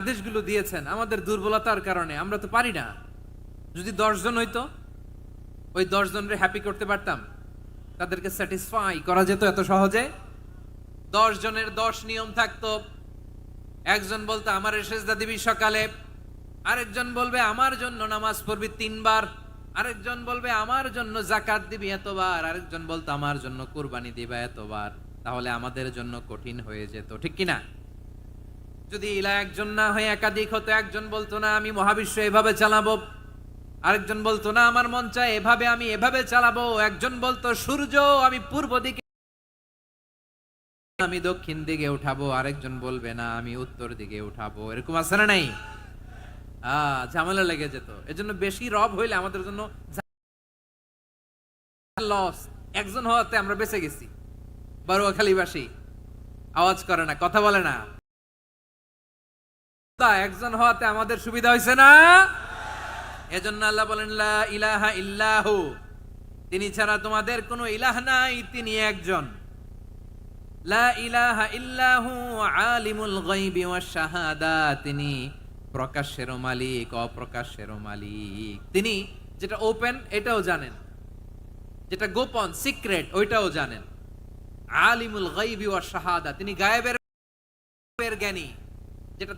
আদেশগুলো দিয়েছেন আমাদের দুর্বলতার কারণে, আমরা তো পারি না। যদি দশজন হইতো, ওই দশজনরে হ্যাপি করতে পারতাম। তাদেরকে স্যাটিসফাই করা যেত এত সহজে। দশ জনের দশ নিয়ম থাকতো। একজন বলতো, আমার সেজদা দিবি সকালে। আরেকজন বলবে, আমার জন্য নামাজ পড়বি তিনবার। আরেকজন বলবে, আমার জন্য জাকাত দিবি এতবার। আরেকজন বলতো, আমার জন্য কুরবানি দিবা এতবার। তাহলে আমাদের জন্য কঠিন হয়ে যেত, ঠিক কি না যদি ইলা একজন না হয়ে, একাধিক হতো একজন বলতো, না, আমি মহাবিশ্ব এভাবে চালাবো। আরেকজন বলতো, না, আমার মন চায় এভাবে আমি এভাবে চালাবো। একজন বলতো, সূর্য, আমি পূর্ব দিকে আমি দক্ষিণ দিকে উঠাবো। আরেকজন বলবে, না, আমি উত্তর দিকে উঠাবো। এরকম আছে না নাই? আহ ঝামেলা লেগে যেত। এজন্য বেশি রব হইলে আমাদের জন্য লস একজন হওয়াতে আমরা বেঁচে গেছি। বারুয়াখালীবাসী, আওয়াজ করে না, কথা বলে না। একজন হওয়াতে আমাদের সুবিধা হয়েছে না? এজন্য আল্লাহ বলেন, লা ইলাহা ইল্লাহু। তিনি ছাড়া তোমাদের কোনো ইলাহ নাই, তিনি একজন। লা ইলাহা ইল্লাহু আলিমুল গায়বি ওয়াশ শাহাদা। তিনি প্রকাশেরও মালিক, অপ্রকাশেরও মালিক। তিনি যেটা ওপেন এটাও জানেন। যেটা গোপন সিক্রেট ওইটাও জানেন। আলিমুল গায়বি ওয়াশ শাহাদা। তিনি গায়েবের জ্ঞানী। যেটা